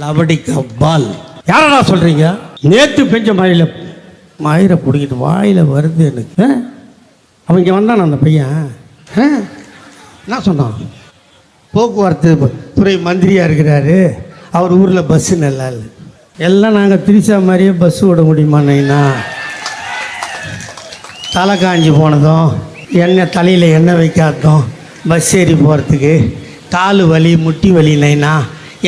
லபடிக்கா பால். யாரடா சொல்றீங்க? நேத்து பெஞ்ச மழையில மயிரை பிடிக்கிட்டு வாயில வருது எனக்கு? அவன் இங்கே வந்தான அந்த பையன்? என்ன சொன்னான்? போக்குவரத்து துறை மந்திரியாக இருக்கிறாரு. அவர் ஊரில் பஸ்ஸு நல்லா இல்லை. எல்லாம் நாங்கள் திரிசா மாதிரியே பஸ் விட முடியுமா நைனா? தலை காஞ்சி போனதும் எண்ணெய் தலையில் எண்ணெய் வைக்காததும் பஸ் ஏறி போகிறதுக்கு கால் வலி முட்டி வலி நைனா?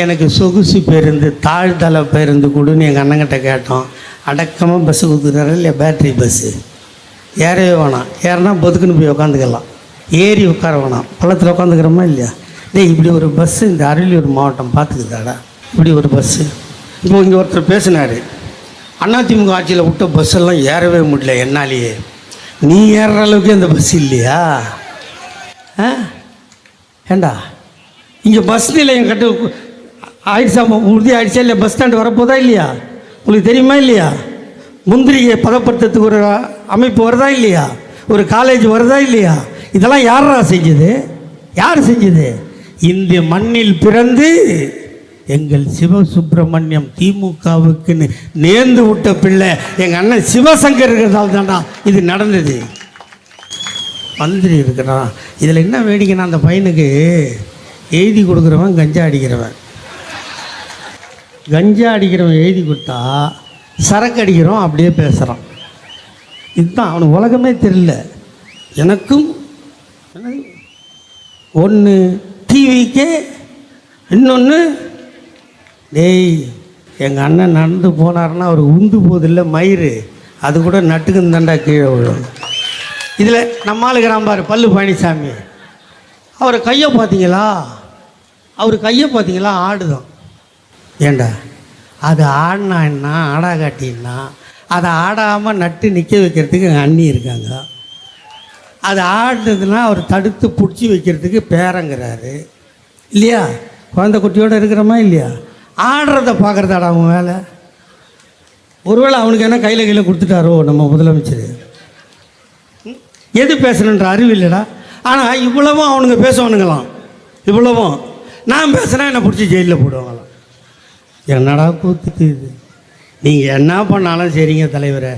எனக்கு சொகுசு பேருந்து தாழ்தள பேருந்து கொடுன்னு எங்கள் அண்ணங்கிட்ட கேட்டோம். அடக்கமாக பஸ்ஸு கொடுத்துருக்காரு இல்லையா? பேட்ரி பஸ்ஸு ஏறவே வேணாம். ஏறினா பொதுக்குன்னு போய் உட்காந்துக்கலாம் ஏறி உட்கார வேணாம். பள்ளத்தில் உட்காந்துக்கிறோமா இல்லையா? டேய் இப்படி ஒரு பஸ்ஸு இந்த அரியலூர் மாவட்டம் பார்த்துக்குதாடா இப்படி ஒரு பஸ்ஸு இப்போ இங்கே ஒருத்தர் பேசினார். அதிமுக ஆட்சியில் விட்ட பஸ்ஸெல்லாம் ஏறவே முடியல என்னாலேயே. நீ ஏறுற அளவுக்கு அந்த பஸ் இல்லையா? ஆ? ஏண்டா? இங்கே பஸ் நிலையம் கட்டு ஆயிடுச்சா உறுதி ஆயிடுச்சா இல்லையா? பஸ் ஸ்டாண்டு வரப்போதா இல்லையா? உங்களுக்கு தெரியுமா இல்லையா? முந்திரியை பதப்படுத்துறதுக்கு ஒரு அமைப்பு வருதா இல்லையா? ஒரு காலேஜ் வருதா இல்லையா? இதெல்லாம் யாரா செஞ்சது? யார் செஞ்சது? இந்த மண்ணில் பிறந்து எங்கள் சிவசுப்பிரமணியம் திமுகவுக்குன்னு நேர்ந்து விட்ட பிள்ளை எங்கள் அண்ணன் சிவசங்கர் இருக்கிறதால தாண்டா இது நடந்தது. மந்திரி இருக்கிறான். இதில் என்ன வேடிக்கைன்னா அந்த பையனுக்கு எழுதி கொடுக்குறவன் கஞ்சா அடிக்கிறவன். கஞ்சா அடிக்கிறவன் எழுதி கொடுத்தா சரக்கு அடிக்கிறோம் அப்படியே பேசுகிறான் இதுதான் அவனுக்கு உலகமே தெரியல. எனக்கும் ஒன்று டிவிக்கே இன்னொன்று டேய் எங்கள் அண்ணன் நடந்து போனாருன்னா அவர் உந்து போதில்லை மயிறு. அது கூட நட்டுக்குன்னு தாண்டா கீழே விழும். இதில் நம்ம ஆளுக்கிறான் பாரு பல்லு பழனிசாமி. அவர் கையை பார்த்தீங்களா? அவர் கையை பார்த்தீங்களா? ஆடுதான். ஏண்டா? அது ஆடினா என்ன ஆடா காட்டினா அதை ஆடாமல் நட்டு நிற்க வைக்கிறதுக்கு எங்கள் அண்ணி இருக்காங்க. அது ஆடுனதுன்னா அவர் தடுத்து பிடிச்சி வைக்கிறதுக்கு பேரங்கிறாரு. இல்லையா? குழந்தை குட்டியோடு இருக்கிறோமா இல்லையா? ஆடுறத பார்க்குறதாடா அவன் வேலை? ஒருவேளை அவனுக்கு என்ன கையில் கையில் கொடுத்துட்டாரோ நம்ம முதலமைச்சர். எது பேசணுன்ற அறிவு இல்லைடா. ஆனால் இவ்வளவும் அவனுங்க பேசுவானுங்களாம். இவ்வளவும். நான் பேசுனா என்னை பிடிச்சி ஜெயிலில் போடுவாங்களாம். என்னடா கூத்துக்கு இது? நீங்கள் என்ன பண்ணாலும் சரிங்க தலைவரே.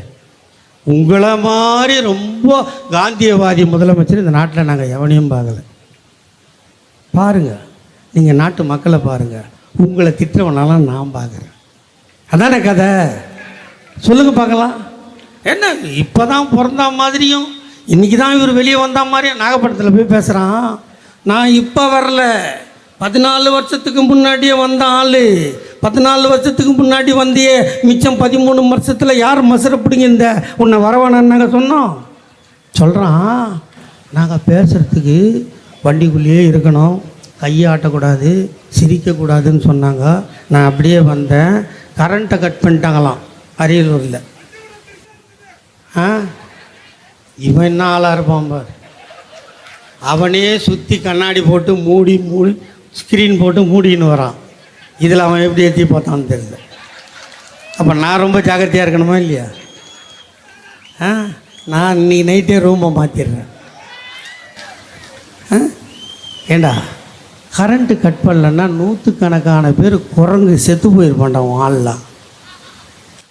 உங்களை மாதிரி ரொம்ப காந்தியவாதி முதலமைச்சர் இந்த நாட்டில் நாங்கள் எவனையும் பார்க்கல. பாருங்க நீங்கள் நாட்டு மக்களை பாருங்க. உங்களை திட்டவனாலாம் நான் பார்க்குறேன். அதானே கதை? சொல்லுங்க பார்க்கலாம். என்ன இப்போ தான் பிறந்த மாதிரியும் இன்றைக்கி தான் இவர் வெளியே வந்த மாதிரியும் நாகப்பட்டினத்தில் போய் பேசுகிறான் நான் இப்போ வரல. பதினாலு வருஷத்துக்கு முன்னாடியே வந்த ஆள். பதினாலு வருஷத்துக்கு முன்னாடி வந்தியே மிச்சம் பதிமூணு வருஷத்தில் யார் மசுரப்பிடிங்க இந்த? உன்னை வரவேணான்னு நாங்கள் சொன்னோம். சொல்கிறான் நாங்கள் பேசுகிறதுக்கு வண்டிக்குள்ளேயே இருக்கணும். கையை ஆட்டக்கூடாது சிரிக்கக்கூடாதுன்னு சொன்னாங்க. நான் அப்படியே வந்தேன். கரண்ட்டை கட் பண்ணிட்டாங்களாம் அரியலூரில். ஆ? இவன் என்ன ஆளாக இருப்பான் பார். அவனே சுற்றி கண்ணாடி போட்டு மூடி மூடி ஸ்க்ரீன் போட்டு மூடின்னு வரான். இதில் அவன் எப்படி ஏற்றி பார்த்தான்னு தெரியல. அப்போ நான் ரொம்ப ஜாக்கிரதையாக இருக்கணுமா இல்லையா? ஆ? நான் இன்னைக்கு நைட்டே ரூமை மாற்றிடுறேன் ஆ? ஏண்டா? கரண்ட்டு கட் பண்ணலன்னா நூற்றுக்கணக்கான பேர் குரங்கு செத்து போயிருப்பான்டா உன் ஆள்லாம்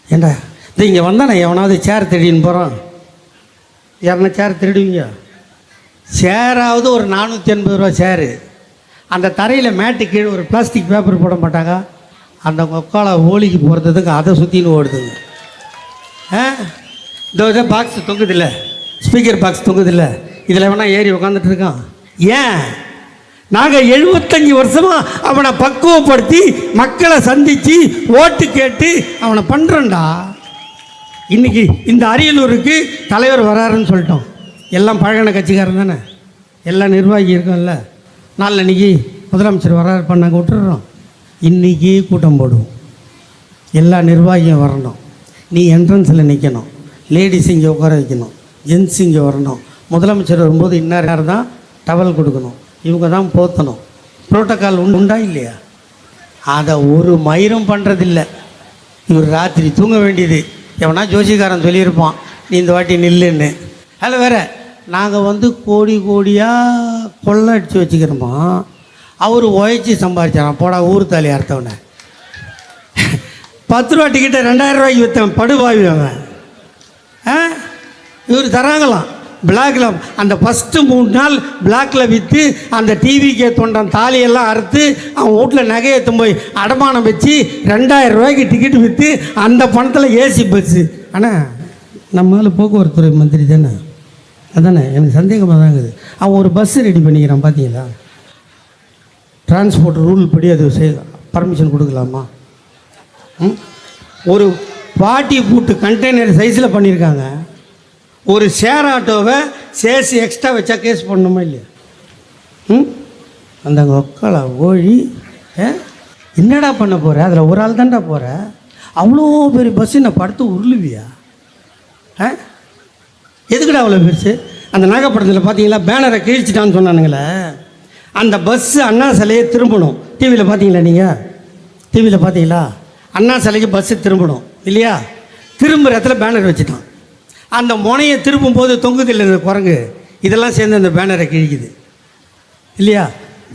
ஏண்டா? இது இங்கே வந்தானே எவனாவது சேர் திருடின்னு போகிறான் யாருன்னா சேர் திருடுவீங்க? சேராவது ஒரு நானூற்றி எண்பது ரூபா சேரு அந்த தரையில் மேட்டு கீழே ஒரு பிளாஸ்டிக் பேப்பர் போட மாட்டாங்க. அந்த மொக்கால ஓலிக்கு போகிறதுக்கு அதை சுற்றின்னு ஓடுதுங்க. ஆ? இந்த இதோ பாக்ஸ் தொங்குதில்ல. ஸ்பீக்கர் பாக்ஸ் தொங்குதில்ல. இதில் வேணால் ஏறி உட்காந்துட்டு இருக்கான்? ஏன்? நாங்கள் எழுபத்தஞ்சி வருஷமாக அவனை பக்குவப்படுத்தி மக்களை சந்தித்து ஓட்டு கேட்டு அவனை பண்ணுறோண்டா இன்னைக்கு இந்த அரியலூருக்கு தலைவர் வராருன்னு சொல்லிட்டோம். எல்லாம் பழகின கட்சிக்காரன் தானே? எல்லாம் நிர்வாகி இருக்கும்ல. நாளன்னைக்கு முதலமைச்சர் வராரு பண்ணாங்க விட்டுடுறோம் இன்றைக்கி கூட்டம் போடுவோம். எல்லா நிர்வாகியும் வரணும். நீ என்ட்ரன்ஸில் நிற்கணும் லேடிஸ் இங்கே உட்கார வைக்கணும். ஜென்ஸ் இங்கே வரணும். முதலமைச்சர் வரும்போது இன்னார் யார் தான்? டவல் கொடுக்கணும். இவங்க தான் போத்தணும். புரோட்டோக்கால் உண்டு உண்டா இல்லையா? அதை ஒரு மயிரும் பண்ணுறதில்ல இவர் ராத்திரி தூங்க வேண்டியது. எவனா ஜோசிக்காரன் சொல்லியிருப்பான் நீ இந்த வாட்டி நில்லுன்னு. அதில் வேறு நாங்கள் வந்து கோடி கோடியாக கொள்ளை அடித்து வச்சுக்கிறோமோ? அவர் உழைச்சி சம்பாதிச்சாராம் போடா ஊர் தாலி அறுத்தவனை. பத்து ரூபா டிக்கெட்டை ரெண்டாயிரம் ரூபாய்க்கு விற்றவன் படுபாவி அவன். ஆ? இவர் தராங்களாம். பிளாக்ல அந்த ஃபஸ்ட்டு மூணு நாள் பிளாக்ல விற்று அந்த டிவிக்கே தொண்டன் தாலியெல்லாம் அறுத்து அவன் வீட்டில் நகையை போய் அடமானம் வச்சு ரெண்டாயிரம் ரூபாய்க்கு டிக்கெட் விற்று அந்த பணத்தில் ஏசி பஸ்ஸு ஆனால் நம்மளால் போக்குவரத்துறை மந்திரி தானே? அதானே? எனக்கு சந்தேகமாக தான் இருக்குது அவன் ஒரு பஸ்ஸு ரெடி பண்ணிக்கிறான் பார்த்தீங்களா டிரான்ஸ்போர்ட் ரூல் படி அது பர்மிஷன் கொடுக்கலாமா? ம்? ஒரு பாட்டி பூட்டு கண்டெய்னர் சைஸில் பண்ணியிருக்காங்க ஒரு ஷேர் ஆட்டோவை சேர்த்து எக்ஸ்ட்ரா வச்சா கேஸ் பண்ணணுமா இல்லையா? ம்? அந்த ஒக்கலை ஓழி என்னடா பண்ண போகிற அதில் ஒரு ஆள் தான்டா போகிற அவ்வளோ பெரிய பஸ்ஸு நான் படுத்து உருளுவியா? ஆ? எதுக்குடா அவ்வளோ பெருசு? அந்த நாகப்பட்டினத்தில் பார்த்தீங்களா பேனரை கிழிச்சிட்டான்னு சொன்னானுங்களே. அந்த பஸ்ஸு அண்ணா சிலையை திரும்பணும். டிவியில் பார்த்தீங்களா நீங்கள் டிவியில் பார்த்தீங்களா அண்ணா சிலைக்கு பஸ்ஸு திரும்பணும். இல்லையா? திரும்புகிற இடத்துல பேனர் வச்சுட்டான். அந்த முனையை திருப்பும் போது தொங்குதில் இருந்த இந்த குரங்கு. இதெல்லாம் சேர்ந்து அந்த பேனரை கிழிக்குது. இல்லையா?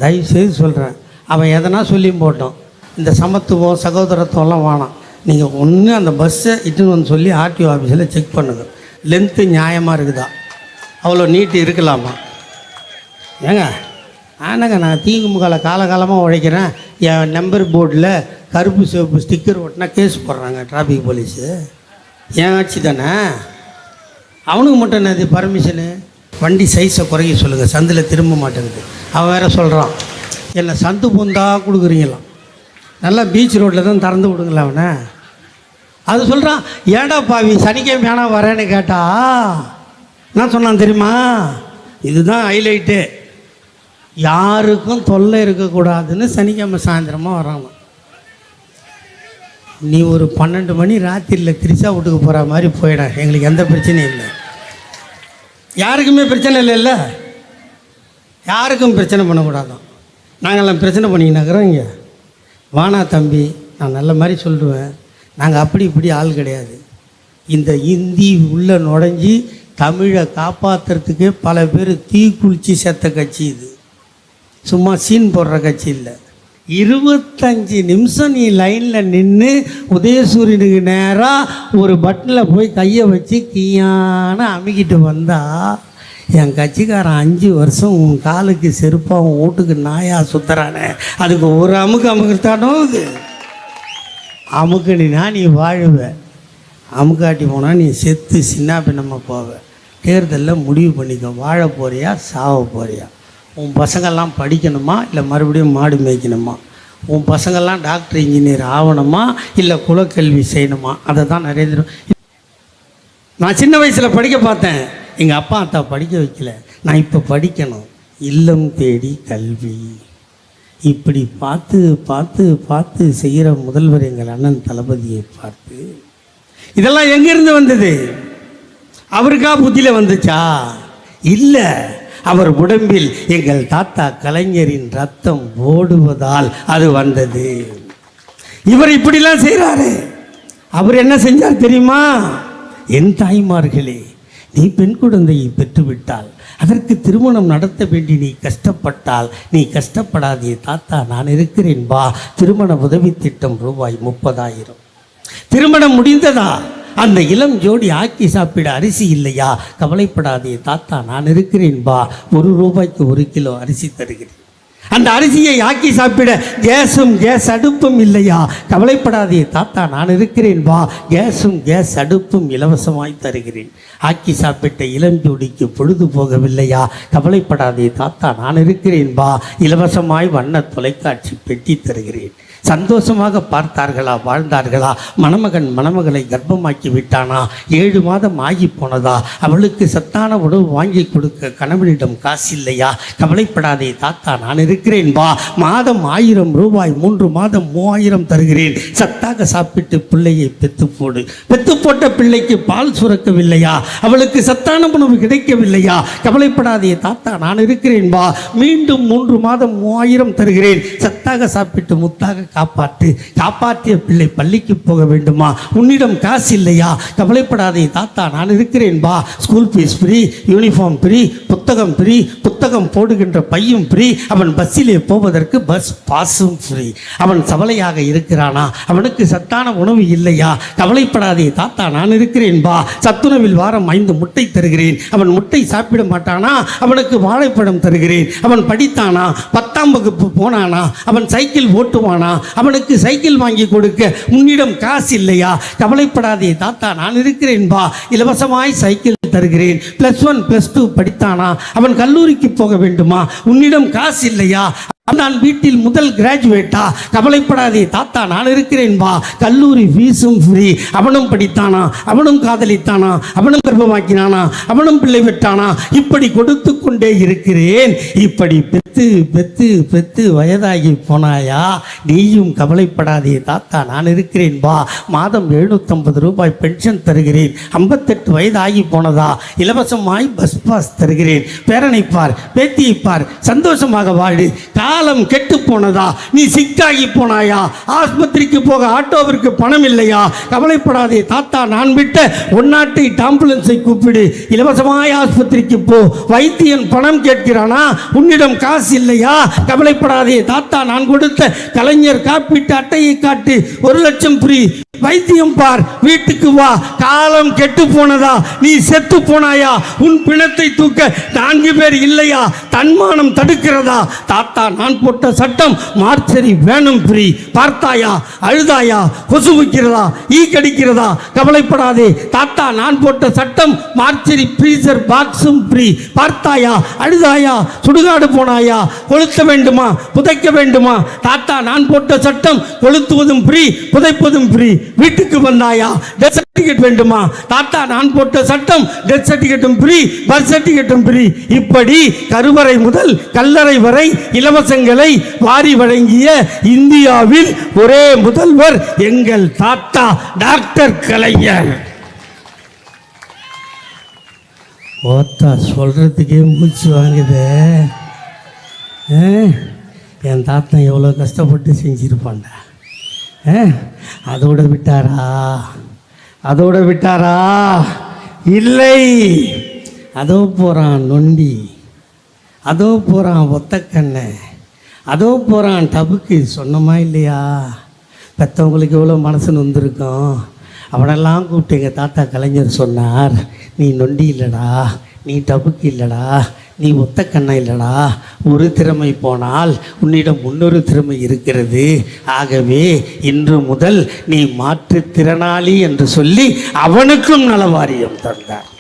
தயவு செய்து சொல்கிறேன் அவன் எதனா சொல்லியும் போட்டோம் இந்த சமத்துவம் சகோதரத்துவம்லாம் வேணாம். நீங்கள் ஒன்று அந்த பஸ்ஸை இட்டுன்னு வந்து சொல்லி ஆர்டிஓ ஆஃபீஸில் செக் பண்ணுங்கள் லென்த்து நியாயமாக இருக்குதா? அவ்வளோ நீட்டு இருக்கலாமா? ஏங்க ஆனாங்க நான் திமுகல காலகாலமாக உழைக்கிறேன். என் நம்பர் போர்டில் கருப்பு சிவப்பு ஸ்டிக்கர் ஒட்டினா கேஸ் போடுறாங்க டிராஃபிக் போலீஸு ஏன் ஆட்சி தானே? அவனுக்கு மட்டும் என்னது பர்மிஷனு வண்டி சைஸை குறைக்க சொல்லுங்கள் சந்தில் திரும்ப மாட்டேங்குது. அவன் வேற சொல்கிறான் என்ன சந்து பொந்தா கொடுக்குறீங்களாம் நல்லா பீச் ரோட்டில் தான் திறந்து விடுங்களேன் அவனை. அது சொல்கிறான் ஏண்டா பாவி சனிக்கிழமை ஏனா வரேன்னு கேட்டா? நான் சொன்னான் தெரியுமா? இதுதான் ஹைலைட்டு யாருக்கும் தொல்லை இருக்கக்கூடாதுன்னு சனிக்கிழமை சாயந்தரமாக வராங்க நீ ஒரு பன்னெண்டு மணி ராத்திரியில் திரிசா வீட்டுக்கு போகிற மாதிரி போயிட. எங்களுக்கு எந்த பிரச்சனையும் இல்லை. யாருக்குமே பிரச்சனை இல்லைல்ல யாருக்கும் பிரச்சனை பண்ணக்கூடாதான். நாங்கள்லாம் பிரச்சனை பண்ணிக்கினாக்கிறோம் இங்கே. வானா தம்பி நான் நல்ல மாதிரி சொல்லுவேன். நாங்கள் அப்படி இப்படி ஆள் கிடையாது. இந்த இந்தி உள்ளே நுழைஞ்சி தமிழை காப்பாற்றுறதுக்கே பல பேர் தீ குளிச்சு செத்த கட்சி இது. சும்மா சீன் போடுற கட்சி இல்லை. இருபத்தஞ்சி நிமிஷம் நீ லைனில் நின்று உதயசூரியனுக்கு நேராக ஒரு பட்டனில் போய் கையை வச்சு கீயான அமுக்கிட்டு வந்தால் என் கட்சிக்காரன் அஞ்சு வருஷம் உன் காலுக்கு செருப்பாக உன் வீட்டுக்கு நாயா சுத்துறானே. அதுக்கு ஒரு அமுக்கு அமுக்கிறதானோ இது? அமுக்குனா நீ வாழுவ. அமுக்காட்டி போனால் நீ செத்து சின்ன பின்னமாக போவ. தேர்தலில் முடிவு பண்ணிக்கோ. வாழ போறியா சாவ போறியா? உன் பசங்கள்லாம் படிக்கணுமா இல்லை மறுபடியும் மாடு மேய்க்கணுமா? உன் பசங்கள்லாம் டாக்டர் இன்ஜினியர் ஆகணுமா இல்லை குலக்கல்வி செய்யணுமா? அதை தான் நரேந்திர நான் சின்ன வயசில் படிக்க பார்த்தேன். எங்கள் அப்பா அத்தா படிக்க வைக்கல. நான் இப்போ படிக்கணும். இல்லம் தேடி கல்வி. இப்படி பார்த்து பார்த்து பார்த்து செய்கிற முதல்வர் எங்கள் அண்ணன் தளபதியை பார்த்து இதெல்லாம் எங்கேருந்து வந்தது? அவருக்கா புத்தியில் வந்துச்சா? இல்லை அவர் உடம்பில் எங்கள் தாத்தா கலைஞரின் ரத்தம் ஓடுவதால் அது வந்தது. இவர் இப்படிலாம் செய்கிறாரு அவர் என்ன செஞ்சார் தெரியுமா? என் தாய்மார்களே நீ பெண் குழந்தையை பெற்றுவிட்டால் அதற்கு திருமணம் நடத்த வேண்டி நீ கஷ்டப்பட்டால் நீ கஷ்டப்படாதே தாத்தா நான் இருக்கிறேன் வா. திருமண உதவி திட்டம் ரூபாய் முப்பதாயிரம். திருமணம் முடிந்ததா? அந்த இளம் ஜோடி ஆக்கி சாப்பிட அரிசி இல்லையா? கவலைப்படாதே தாத்தா நான் இருக்கிறேன் வா. ஒரு ரூபாய்க்கு ஒரு கிலோ அரிசி தருகிறேன். அந்த அரிசியை ஆக்கி சாப்பிட கேஸும் கேஸ் அடுப்பும் இல்லையா? கவலைப்படாதே தாத்தா நான் இருக்கிறேன் வா. கேஸும் கேஸ் அடுப்பும் இலவசமாய் தருகிறேன். ஆக்கி சாப்பிட்ட இளஞ்சோடிக்கு பொழுது போகவில்லையா? கவலைப்படாதே தாத்தா நான் இருக்கிறேன் வா. இலவசமாய் வண்ண தொலைக்காட்சி பெட்டி தருகிறேன். சந்தோஷமாக பார்த்தார்களா வாழ்ந்தார்களா? மணமகன் மணமகளை கர்ப்பமாக்கி விட்டானா? ஏழு மாதம் ஆகி போனதா? அவளுக்கு சத்தான உணவு வாங்கி கொடுக்க கணவனிடம் காசு இல்லையா? கவலைப்படாதே தாத்தா நான் இருக்கிறேன். வா மாதம் ஆயிரம் ரூபாய் மூன்று மாதம் மூவாயிரம் தருகிறேன். சத்தாக சாப்பிட்டு பிள்ளையை பெத்து போடு. பெத்து போட்ட பிள்ளைக்கு பால் சுரக்கவில்லையா? அவளுக்கு சத்தான உணவு கிடைக்கவில்லையா? கவலைப்படாதே தாத்தா நான் இருக்கிறேன். வா மீண்டும் மூன்று மாதம் மூவாயிரம் தருகிறேன். சத்தாக சாப்பிட்டு முத்தாக காப்பாற்று காப்பாற்றிய பிள்ளை பள்ளிக்கு போக வேண்டுமா? உன்னிடம் காசு இல்லையா? கவலைப்படாதே தாத்தா நான் இருக்கிறேன் பா school fees free uniform free புத்தகம் ஃப்ரீ புத்தகம் போடுகின்ற பையும் ஃப்ரீ அவன் பஸ்ஸிலே போவதற்கு பஸ் பாஸும் ஃப்ரீ அவன் சவலையாக இருக்கிறானா? அவனுக்கு சத்தான உணவு இல்லையா? கவலைப்படாதே தாத்தா நான் இருக்கிறேன் பா சத்துணவில் வாரம் ஐந்து முட்டை தருகிறேன். அவன் முட்டை சாப்பிட மாட்டானா? அவனுக்கு வாழைப்பழம் தருகிறேன். அவன் படித்தானா? பத்தாம் வகுப்பு போனானா? அவன் சைக்கிள் ஓட்டுவானா? அவனுக்கு சைக்கிள் வாங்கி கொடுக்க உன்னிடம் காசு இல்லையா? கவலைப்படாதே தாத்தா நான் இருக்கிறேன் பா இலவசமாய் சைக்கிள் தருகிறேன். ப்ளஸ் ஒன் பிளஸ் டூ படித்தானா? அவன் கல்லூரிக்கு போக வேண்டுமா? உன்னிடம் காசு இல்லையா? நான் வீட்டில் முதல் கிராஜுவேட்டா கவலைப்படாதே தாத்தா நான் இருக்கிறேன் வா. கல்லூரி ஃபீஸும் ஃப்ரீ அவனும் படித்தானா? அவனும் காதலித்தானா? அவனும் கர்ப்பமாக்கினானா? அவனும் பிள்ளை விட்டானா இப்படி கொடுத்து கொண்டே இருக்கிறேன். இப்படி பெத்து பெத்து பெத்து வயதாகி போனாயா? நீயும் கவலைப்படாதே தாத்தா நான் இருக்கிறேன் வா. மாதம் எழுநூற்றம்பது ரூபாய் பென்ஷன் தருகிறேன். ஐம்பத்தெட்டு வயதாகி போனதா? இலவசமாய் பஸ் பாஸ் தருகிறேன். பேரனை பார் பேத்தியை பார் சந்தோஷமாக வாழு. காலம் கெட்டு போனதா? நீ சிக்காகி போனாயா? ஆஸ்பத்திரிக்கு போக ஆட்டோவிற்கு பணம் இல்லையா? கவலைப்படாதே தாத்தா நான் விட்ட ஒன்னாட்டு ஆம்புலன்ஸை கூப்பிடு. இலவசமாய் ஆஸ்பத்திரிக்கு போ. வைத்தியன் பணம் கேட்கிறானா? உன்னிடம் காசு இல்லையா? கவலைப்படாதே. தாத்தா நான் கொடுத்த கலைஞர் காப்பீட்டு அட்டையை காட்டு ஒரு லட்சம் புரி. வைத்தியம் பார் வீட்டுக்கு வா. காலம் கெட்டு போனதா? நீ செத்து போனாயா? உன் பிணத்தை தூக்க நான்கு பேர் இல்லையா? தன்மானம் தடுக்கிறதா? தாத்தா நான் போட்ட சட்டம் மார்ச்சரி வேணும் ஃப்ரீ பார்த்தாயா? அழுதாயா? கொசு வைக்கிறதா ஈ கடிக்கிறதா? கவலைப்படாதே. தாத்தா நான் போட்ட சட்டம் மார்ச்சரி ஃப்ரீசர் பாக்ஸும் ஃப்ரீ பார்த்தாயா? அழுதாயா? சுடுகாடு போனாயா? கொளுத்த வேண்டுமா? புதைக்க வேண்டுமா? தாத்தா நான் போட்ட சட்டம் கொளுத்துவதும் ஃப்ரீ புதைப்பதும் ஃப்ரீ வீட்டுக்கு வந்தாயா? சர்டிஃபிகேட் வேண்டுமா? தாத்தா நான் போட்ட சட்டம் டெத் சர்டிஃபிகேட்டும் ஃப்ரீ பர்த் சர்டிஃபிகேட்டும் ஃப்ரீ இப்படி கருவறை முதல் கல்லறை வரை இலவசங்களை வாரி வழங்கிய இந்தியாவில் ஒரே முதல்வர் எங்கள் தாத்தா டாக்டர் கலைஞர். ஓத்தா சொல்கிறதுக்கே மூச்சு வாங்குதே. என் தாத்தா எவ்வளோ கஷ்டப்பட்டு செஞ்சுருப்பான்டா. ஆ? அதோட விட்டாரா? அதோட விட்டாரா? இல்லை. அதோ போகிறான் நொண்டி. அதோ போகிறான் ஒத்தக்கண்ணை. அதோ போகிறான் டபுக்கு. சொன்னமா இல்லையா? பெற்றவங்களுக்கு எவ்வளோ மனசுன்னு வந்திருக்கோம். அவனெல்லாம் கூப்பிட்டு எங்கள் தாத்தா கலைஞர் சொன்னார் நீ நொண்டி இல்லைடா. நீ டபுக்கு இல்லைடா. நீ ஒத்த கண்ணா இல்லைடா ஒரு திறமை போனால் உன்னிடம் முன்னொரு திறமை இருக்கிறது. ஆகவே இன்று முதல் நீ மாற்றுத்திறனாளி என்று சொல்லி அவனுக்கும் நலவாரியம் தந்தார்.